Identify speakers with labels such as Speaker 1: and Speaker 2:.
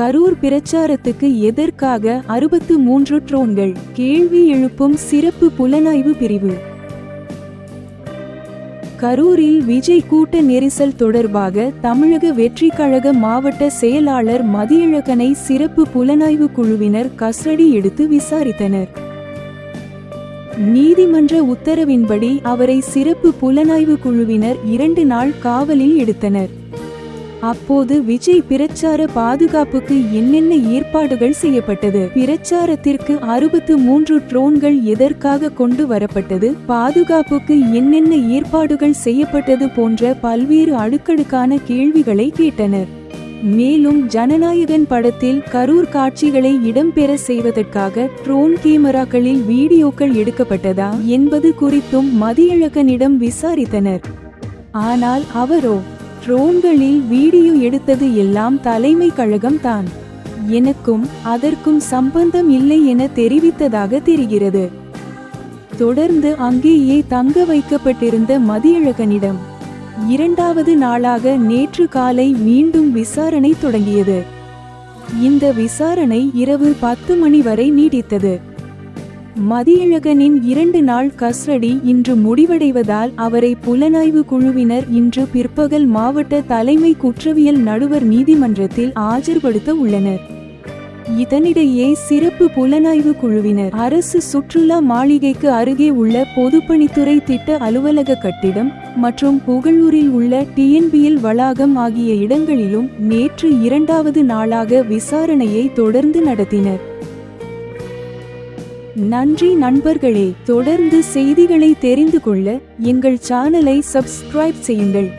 Speaker 1: கரூர் பிரச்சாரத்துக்கு எதற்காக அறுபத்து மூன்று ட்ரோன்கள்? கேள்வி எழுப்பும் சிறப்பு புலனாய்வு பிரிவு. கரூரில் விஜய் கூட்ட நெரிசல் தொடர்பாக தமிழக வெற்றி கழக மாவட்ட செயலாளர் மதியழகனை சிறப்பு புலனாய்வு குழுவினர் கஸ்டடி எடுத்து விசாரித்தனர். நீதிமன்ற உத்தரவின்படி அவரை சிறப்பு புலனாய்வு குழுவினர் இரண்டு நாள் காவலில் எடுத்தனர். அப்போது விஜய் பிரச்சார பாதுகாப்புக்கு என்னென்ன ஏற்பாடுகள் செய்யப்பட்டது? பிரச்சாரத்திற்கு அறுபத்து மூன்று ட்ரோன்கள் எதற்காக கொண்டு வரப்பட்டது? பாதுகாப்புக்கு என்னென்ன ஏற்பாடுகள் செய்யப்பட்டது போன்ற பல்வேறு அடுக்கடுக்கான கேள்விகளை கேட்டனர். மேலும் ஜனநாயகன் படத்தில் கரூர் காட்சிகளை இடம்பெற செய்வதற்காக ட்ரோன் கேமராக்களில் வீடியோக்கள் எடுக்கப்பட்டதா என்பது குறித்தும் மதியழகனிடம் விசாரித்தனர். ஆனால் அவரோ ட்ரோன்களில் வீடியோ எடுத்தது எல்லாம் தலைமை கழகம் தான். எனக்கும் அதற்கும் சம்பந்தம் இல்லை என தெரிவித்ததாக தெரிகிறது. தொடர்ந்து அங்கேயே தங்க வைக்கப்பட்டிருந்த மதியழகனிடம் இரண்டாவது நாளாக நேற்று காலை மீண்டும் விசாரணை தொடங்கியது. இந்த விசாரணை இரவு பத்து மணி வரை நீடித்தது. மதியழகனின் இரண்டு நாள் கஸ்டடி இன்று முடிவடைவதால் அவரை புலனாய்வு குழுவினர் இன்று பிற்பகல் மாவட்ட தலைமை குற்றவியல் நடுவர் நீதிமன்றத்தில் ஆஜர்படுத்த உள்ளனர். இதனிடையே சிறப்பு புலனாய்வு குழுவினர் அரசு சுற்றுலா மாளிகைக்கு அருகே உள்ள பொதுப்பணித்துறை திட்ட அலுவலக கட்டிடம் மற்றும் புகழூரில் உள்ள டிஎன்பிஎல் வளாகம் ஆகிய இடங்களிலும் நேற்று இரண்டாவது நாளாக விசாரணையை தொடர்ந்து நடத்தினர். நன்றி நண்பர்களே. தொடர்ந்து செய்திகளை தெரிந்து கொள்ள எங்கள் சேனலை சப்ஸ்கிரைப் செய்யுங்கள்.